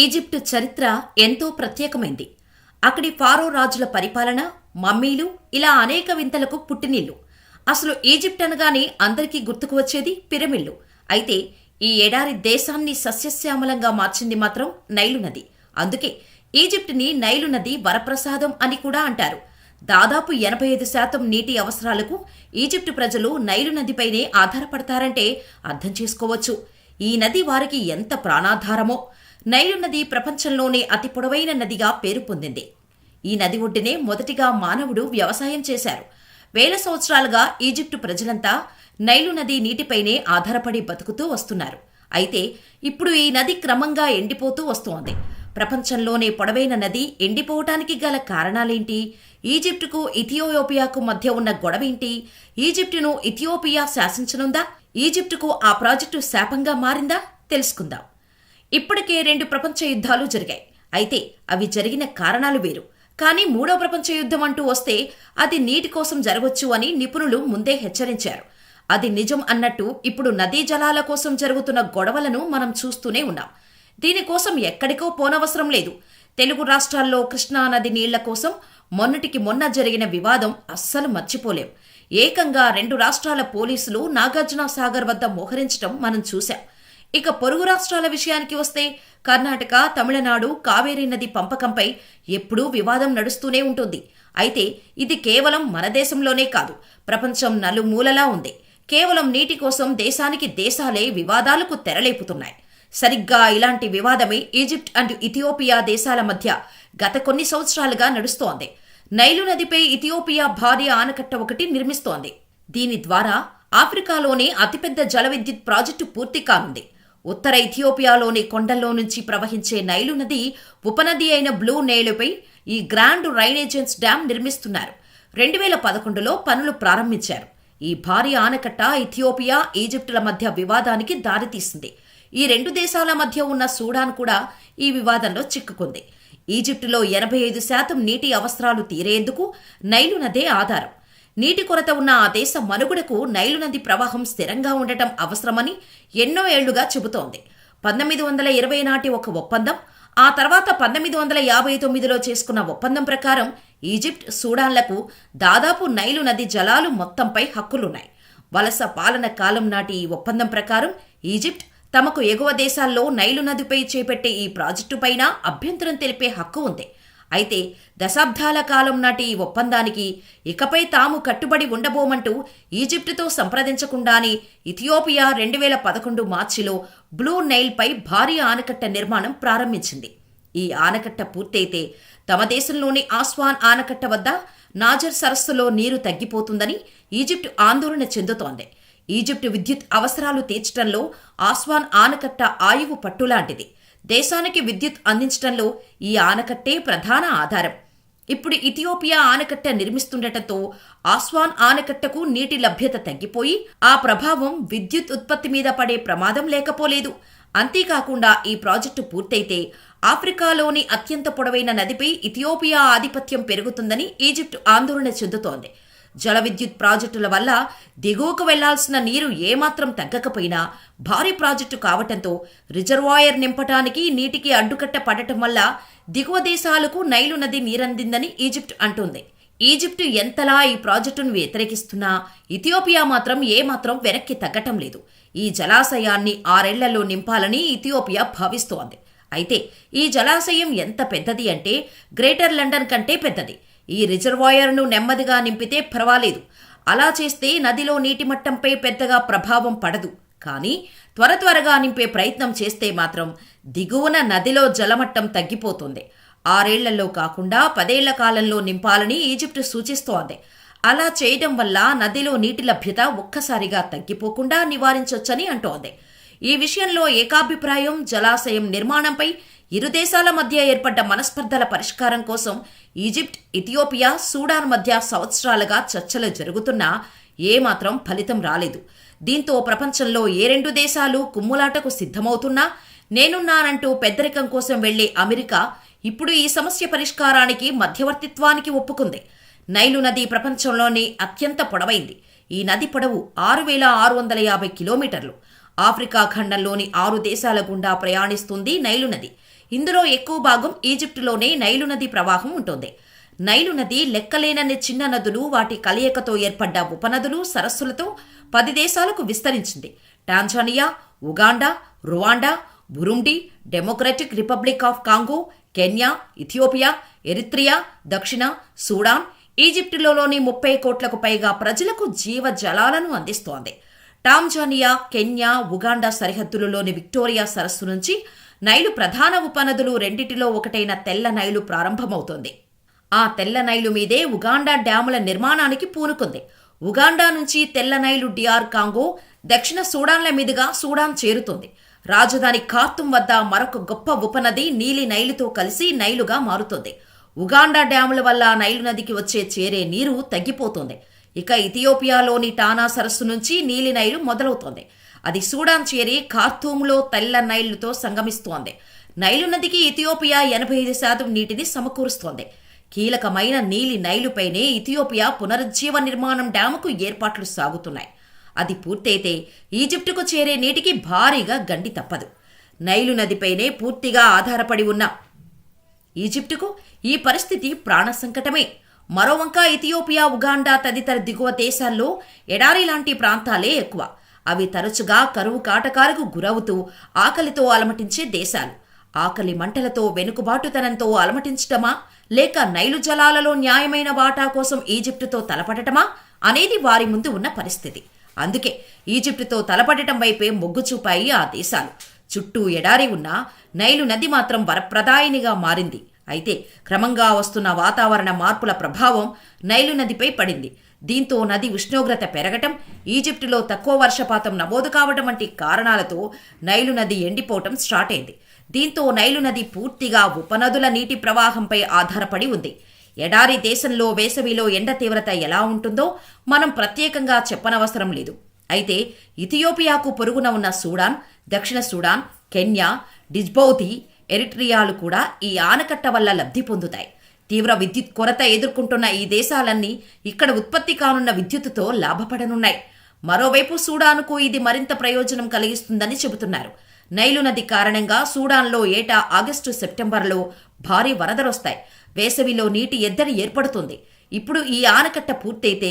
Egypt చరిత్ర ఎంతో ప్రత్యేకమైంది. అక్కడి ఫారో రాజుల పరిపాలన మమ్మీలు ఇలా అనేక వింతలకు పుట్టినిల్లు. అసలు ఈజిప్ట్ అనగానే అందరికీ గుర్తుకు వచ్చేది పిరమిడ్లు. అయితే ఈ ఎడారి దేశాన్ని సస్యశ్యామలంగా మార్చింది మాత్రం నైలు నది. అందుకే ఈజిప్ట్ని నైలు నది వరప్రసాదం అని కూడా అంటారు. దాదాపు ఎనభై ఐదు శాతం నీటి అవసరాలకు ఈజిప్టు ప్రజలు నైలు నదిపైనే ఆధారపడతారంటే అర్థం చేసుకోవచ్చు. ఈ నది వారికి ఎంత ప్రాణాధారమో. నైలు నది ప్రపంచంలోనే అతి పొడవైన నదిగా పేరు పొందింది. ఈ నది ఒడ్డునే మొదటిగా మానవుడు వ్యవసాయం చేశారు. వేల సంవత్సరాలుగా ఈజిప్టు ప్రజలంతా నైలు నది నీటిపైనే ఆధారపడి బతుకుతూ వస్తున్నారు. అయితే ఇప్పుడు ఈ నది క్రమంగా ఎండిపోతూ వస్తోంది. ప్రపంచంలోనే పొడవైన నది ఎండిపోవటానికి గల కారణాలేంటి? ఈజిప్టుకు ఇథియోపియాకు మధ్య ఉన్న గొడవేంటి? ఈజిప్టును ఇథియోపియా శాసించనుందా? ఈజిప్టుకు ఆ ప్రాజెక్టు శాపంగా మారిందా? తెలుసుకుందాం. ఇప్పటికే రెండు ప్రపంచ యుద్ధాలు జరిగాయి. అయితే అవి జరిగిన కారణాలు వేరు. కానీ మూడో ప్రపంచ యుద్ధం అంటూ వస్తే అది నీటి కోసం జరగొచ్చు అని నిపుణులు ముందే హెచ్చరించారు. అది నిజం అన్నట్టు ఇప్పుడు నదీ జలాల కోసం జరుగుతున్న గొడవలను మనం చూస్తూనే ఉన్నాం. దీనికోసం ఎక్కడికో పోనవసరం లేదు. తెలుగు రాష్ట్రాల్లో కృష్ణా నది నీళ్ళ కోసం మొన్నటికి మొన్న జరిగిన వివాదం అస్సలు మర్చిపోలేం. ఏకంగా రెండు రాష్ట్రాల పోలీసులు నాగార్జున సాగర్ వద్ద మోహరించడం మనం చూశాం. ఇక పొరుగు రాష్ట్రాల విషయానికి వస్తే కర్ణాటక తమిళనాడు కావేరీ నది పంపకంపై ఎప్పుడూ వివాదం నడుస్తూనే ఉంటుంది. అయితే ఇది కేవలం మన దేశంలోనే కాదు ప్రపంచం నలుమూలలా ఉంది. కేవలం నీటి కోసం దేశానికి దేశాలే వివాదాలకు తెరలేపుతున్నాయి. సరిగ్గా ఇలాంటి వివాదమే ఈజిప్ట్ అండ్ ఇథియోపియా దేశాల మధ్య గత కొన్ని సంవత్సరాలుగా నడుస్తోంది. నైలు నదిపై ఇథియోపియా భారీ ఆనకట్ట ఒకటి నిర్మిస్తోంది. దీని ద్వారా ఆఫ్రికాలోనే అతిపెద్ద జల విద్యుత్ ప్రాజెక్టు పూర్తి కానుంది. ఉత్తర ఇథియోపియాలోని కొండల్లో నుంచి ప్రవహించే నైలు నది ఉపనది అయిన బ్లూ నేలుపై ఈ గ్రాండ్ రైనేజెన్స్ డ్యాం నిర్మిస్తున్నారు. రెండు వేల పదకొండులో పనులు ప్రారంభించారు. ఈ భారీ ఆనకట్ట ఇథియోపియా ఈజిప్టుల మధ్య వివాదానికి దారితీసింది. ఈ రెండు దేశాల మధ్య ఉన్న సూడాన్ కూడా ఈ వివాదంలో చిక్కుకుంది. ఈజిప్టులో ఎనభై ఐదు శాతం నీటి అవసరాలు తీరేందుకు నైలు నదే ఆధారం. నీటి కొరత ఉన్న ఆ దేశ మనుగడకు నైలు నది ప్రవాహం స్థిరంగా ఉండటం అవసరమని ఎన్నో ఏళ్ళుగా చెబుతోంది. పంతొమ్మిది వందల ఇరవై నాటి ఒక ఒప్పందం ఆ తర్వాత పంతొమ్మిది వందల యాభై తొమ్మిదిలో చేసుకున్న ఒప్పందం ప్రకారం ఈజిప్ట్ సూడాన్లకు దాదాపు నైలు నది జలాలు మొత్తంపై హక్కులున్నాయి. వలస పాలన కాలం నాటి ఈ ఒప్పందం ప్రకారం ఈజిప్ట్ తమకు ఎగువ దేశాల్లో నైలు నదిపై చేపట్టే ఈ ప్రాజెక్టుపైన అభ్యంతరం తెలిపే హక్కు ఉంది. అయితే దశాబ్దాల కాలం నాటి ఈ ఒప్పందానికి ఇకపై తాము కట్టుబడి ఉండబోమంటూ ఈజిప్టుతో సంప్రదించకుండానే ఇథియోపియా రెండు వేల పదకొండు మార్చిలో బ్లూ నైల్పై భారీ ఆనకట్ట నిర్మాణం ప్రారంభించింది. ఈ ఆనకట్ట పూర్తయితే తమ దేశంలోని ఆస్వాన్ ఆనకట్ట వద్ద నాజర్ సరస్సులో నీరు తగ్గిపోతుందని ఈజిప్టు ఆందోళన చెందుతోంది. ఈజిప్టు విద్యుత్ అవసరాలు తీర్చడంలో ఆస్వాన్ ఆనకట్ట ఆయువు పట్టులాంటిది. దేశానికి విద్యుత్ అందించడంలో ఈ ఆనకట్టే ప్రధాన ఆధారం. ఇప్పుడు ఇథియోపియా ఆనకట్ట నిర్మిస్తుండటంతో ఆస్వాన్ ఆనకట్టకు నీటి లభ్యత తగ్గిపోయి ఆ ప్రభావం విద్యుత్ ఉత్పత్తి మీద పడే ప్రమాదం లేకపోలేదు. అంతేకాకుండా ఈ ప్రాజెక్టు పూర్తయితే ఆఫ్రికాలోని అత్యంత పొడవైన నదిపై ఇథియోపియా ఆధిపత్యం పెరుగుతుందని ఈజిప్ట్ ఆందోళన చెందుతోంది. జల విద్యుత్ ప్రాజెక్టుల వల్ల దిగువకు వెళ్ళాల్సిన నీరు ఏమాత్రం తగ్గకపోయినా భారీ ప్రాజెక్టు కావటంతో రిజర్వాయర్ నింపటానికి నీటికి అడ్డుకట్ట పడటం వల్ల దిగువ దేశాలకు నైలు నది నీరందిందని ఈజిప్ట్ అంటోంది. ఈజిప్టు ఎంతలా ఈ ప్రాజెక్టును వ్యతిరేకిస్తున్నా ఇథియోపియా మాత్రం ఏమాత్రం వెనక్కి తగ్గటం లేదు. ఈ జలాశయాన్ని ఆరేళ్ళలో నింపాలని ఇథియోపియా భావిస్తోంది. అయితే ఈ జలాశయం ఎంత పెద్దది అంటే గ్రేటర్ లండన్ కంటే పెద్దది. ఈ రిజర్వాయర్ను నెమ్మదిగా నింపితే పర్వాలేదు. అలా చేస్తే నదిలో నీటి మట్టంపై పెద్దగా ప్రభావం పడదు. కానీ త్వర త్వరగా నింపే ప్రయత్నం చేస్తే మాత్రం దిగువన నదిలో జలమట్టం తగ్గిపోతుంది. ఆరేళ్ళలో కాకుండా పదేళ్ళ కాలంలో నింపాలని ఈజిప్టు సూచిస్తోంది. అలా చేయడం వల్ల నదిలో నీటి లభ్యత ఒక్కసారిగా తగ్గిపోకుండా నివారించొచ్చని అంటోంది. ఈ విషయంలో ఏకాభిప్రాయం జలాశయం నిర్మాణంపై ఇరు దేశాల మధ్య ఏర్పడ్డ మనస్పర్ధల పరిష్కారం కోసం ఈజిప్ట్ ఇథియోపియా సూడాన్ మధ్య సంవత్సరాలుగా చర్చలు జరుగుతున్నా ఏమాత్రం ఫలితం రాలేదు. దీంతో ప్రపంచంలో ఏ రెండు దేశాలు కుమ్ములాటకు సిద్ధమవుతున్నా నేనున్నానంటూ పెద్దరికం కోసం వెళ్ళే అమెరికా ఇప్పుడు ఈ సమస్య పరిష్కారానికి మధ్యవర్తిత్వానికి ఒప్పుకుంది. నైలు నది ప్రపంచంలోనే అత్యంత పొడవైంది. ఈ నది పొడవు ఆరు వేల ఆరు వందల యాభై కిలోమీటర్లు. ఆఫ్రికా ఖండంలోని ఆరు దేశాల గుండా ప్రయాణిస్తుంది నైలు నది. ఇందులో ఎక్కువ భాగం ఈజిప్టులోనే నైలు నది ప్రవాహం ఉంటుంది. నైలు నది లెక్కలేనన్ని చిన్న నదులు వాటి కలయికతో ఏర్పడ్డ ఉపనదులు సరస్సులతో పది దేశాలకు విస్తరించింది. Tanzania Uganda Rwanda Burundi Democratic Republic of Congo Kenya Ethiopia Eritrea దక్షిణ సూడాన్ ఈజిప్టులోని ముప్పై కోట్లకు పైగా ప్రజలకు జీవ జలాలను అందిస్తోంది. టాంజానియా కెన్యా ఉగాండా సరిహద్దులలోని విక్టోరియా సరస్సు నుంచి నైలు ప్రధాన ఉపనదులు రెండిటిలో ఒకటైన తెల్ల నైలు ప్రారంభమవుతోంది. ఆ తెల్ల నైలు మీదే ఉగాండా డ్యాముల నిర్మాణానికి పూనుకుంది. ఉగాండా నుంచి తెల్ల నైలు డిఆర్ కాంగో దక్షిణ సూడాన్ల మీదుగా సూడాన్ చేరుతుంది. రాజధాని ఖార్తుం వద్ద మరొక గొప్ప ఉపనది నీలి నైలుతో కలిసి నైలుగా మారుతుంది. ఉగాండా డ్యాముల వల్ల నైలు నదికి వచ్చే చేరే నీరు తగ్గిపోతుంది. ఇక ఇథియోపియాలోని టానా సరస్సు నుంచి నీలి నైలు మొదలవుతోంది. అది సూడాన్ చేరి ఖార్తూములో తెల్ల నైలుతో సంగమిస్తోంది. నైలు నదికి ఇథియోపియా ఎనభై ఐదు శాతం నీటిని సమకూరుస్తోంది. కీలకమైన నీలి నైలుపైనే ఇథియోపియా పునరుజ్జీవ నిర్మాణం డ్యాముకు ఏర్పాట్లు సాగుతున్నాయి. అది పూర్తయితే ఈజిప్టుకు చేరే నీటికి భారీగా గండి తప్పదు. నైలు నదిపైనే పూర్తిగా ఆధారపడి ఉన్న ఈజిప్టుకు ఈ పరిస్థితి ప్రాణ సంకటమే. మరోవంక ఇథియోపియా ఉగాండా తదితర దిగువ దేశాల్లో ఎడారి లాంటి ప్రాంతాలే ఎక్కువ. అవి తరచుగా కరువు కాటకాలకు గురవుతూ ఆకలితో అలమటించే దేశాలు. ఆకలి మంటలతో వెనుకబాటుతనంతో అలమటించటమా? లేక నైలు జలాలలో న్యాయమైన వాటా కోసం ఈజిప్టుతో తలపడటమా? అనేది వారి ముందు ఉన్న పరిస్థితి. అందుకే ఈజిప్టుతో తలపడటం వైపే మొగ్గు చూపాయి ఆ దేశాలు. చుట్టూ ఎడారి ఉన్న నైలు నది మాత్రం వరప్రదాయినిగా మారింది. అయితే క్రమంగా వస్తున్న వాతావరణ మార్పుల ప్రభావం నైలు నదిపై పడింది. దీంతో నది ఉష్ణోగ్రత పెరగటం ఈజిప్టులో తక్కువ వర్షపాతం నమోదు కావటం వంటి కారణాలతో నైలు నది ఎండిపోవటం స్టార్ట్ అయింది దీంతో నైలు నది పూర్తిగా ఉపనదుల నీటి ప్రవాహంపై ఆధారపడి ఉంది. ఎడారి దేశంలో వేసవిలో ఎండ తీవ్రత ఎలా ఉంటుందో మనం ప్రత్యేకంగా చెప్పనవసరం లేదు. అయితే ఇథియోపియాకు పొరుగున ఉన్న సూడాన్ దక్షిణ సూడాన్ కెన్యా డిజ్బౌతి ఎరిట్రియాలు కూడా ఈ ఆనకట్ట వల్ల లబ్ధి పొందుతాయి. తీవ్ర విద్యుత్ కొరత ఎదుర్కొంటున్న ఈ దేశాలన్నీ ఇక్కడ ఉత్పత్తి కానున్న విద్యుత్తుతో లాభపడనున్నాయి. మరోవైపు సూడాన్కు ఇది మరింత ప్రయోజనం కలిగిస్తుందని చెబుతున్నారు. నైలు నది కారణంగా సూడాన్లో ఏటా ఆగస్టు సెప్టెంబర్లో భారీ వరదలొస్తాయి. వేసవిలో నీటి ఎద్దడి ఏర్పడుతుంది. ఇప్పుడు ఈ ఆనకట్ట పూర్తయితే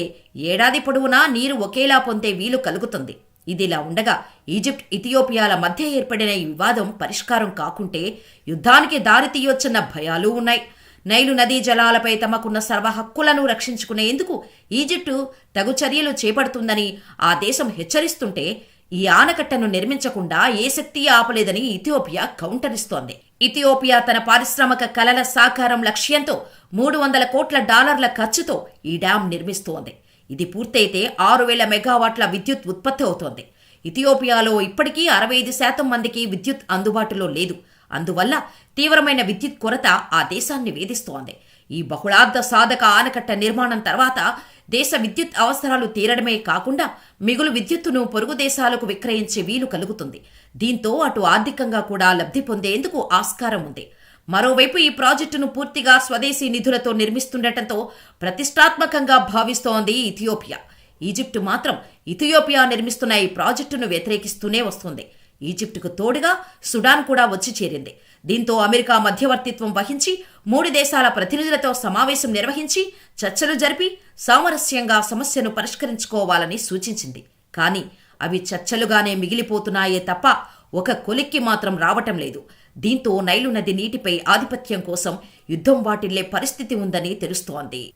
ఏడాది పొడవునా నీరు ఒకేలా పొందే వీలు కలుగుతుంది. ఇదిలా ఉండగా ఈజిప్ట్ ఇథియోపియాల మధ్య ఏర్పడిన ఈ వివాదం పరిష్కారం కాకుంటే యుద్ధానికి దారితీయొచ్చన్న భయాలు ఉన్నాయి. నైలు నదీ జలాలపై తమకున్న సర్వ హక్కులను రక్షించుకునేందుకు ఈజిప్టు తగు చర్యలు చేపడుతుందని ఆ దేశం హెచ్చరిస్తుంటే ఈ ఆనకట్టను నిర్మించకుండా ఏ శక్తి ఆపలేదని ఇథియోపియా కౌంటర్ ఇస్తోంది ఇథియోపియా తన పారిశ్రామిక కలల సాకారం లక్ష్యంతో మూడు వందల కోట్ల డాలర్ల ఖర్చుతో ఈ డ్యాం నిర్మిస్తోంది. ఇది పూర్తయితే ఆరు వేల మెగావాట్ల విద్యుత్ ఉత్పత్తి అవుతోంది. ఇథియోపియాలో ఇప్పటికీ అరవై ఐదు శాతం మందికి విద్యుత్ అందుబాటులో లేదు. అందువల్ల తీవ్రమైన విద్యుత్ కొరత ఆ దేశాన్ని వేధిస్తోంది. ఈ బహుళార్థ సాధక ఆనకట్ట నిర్మాణం తర్వాత దేశ విద్యుత్ అవసరాలు తీరడమే కాకుండా మిగులు విద్యుత్తును పొరుగు దేశాలకు విక్రయించే వీలు కలుగుతుంది. దీంతో అటు ఆర్థికంగా కూడా లబ్ధి పొందేందుకు ఆస్కారం ఉంది. మరోవైపు ఈ ప్రాజెక్టును పూర్తిగా స్వదేశీ నిధులతో నిర్మిస్తుండటంతో ప్రతిష్టాత్మకంగా భావిస్తోంది ఇథియోపియా. ఈజిప్టు మాత్రం ఇథియోపియా నిర్మిస్తున్న ఈ ప్రాజెక్టును వ్యతిరేకిస్తూనే వస్తుంది. ఈజిప్టుకు తోడుగా సుడాన్ కూడా వచ్చి చేరింది. దీంతో అమెరికా మధ్యవర్తిత్వం వహించి మూడు దేశాల ప్రతినిధులతో సమావేశం నిర్వహించి చర్చలు జరిపి సామరస్యంగా సమస్యను పరిష్కరించుకోవాలని సూచించింది. కానీ అవి చర్చలుగానే మిగిలిపోతున్నాయే తప్ప ఒక కొలిక్కి మాత్రం రావటం లేదు. దీంతో నైలు నది నీటిపై ఆధిపత్యం కోసం యుద్ధం వాటిల్లే పరిస్థితి ఉందని తెలుస్తోంది.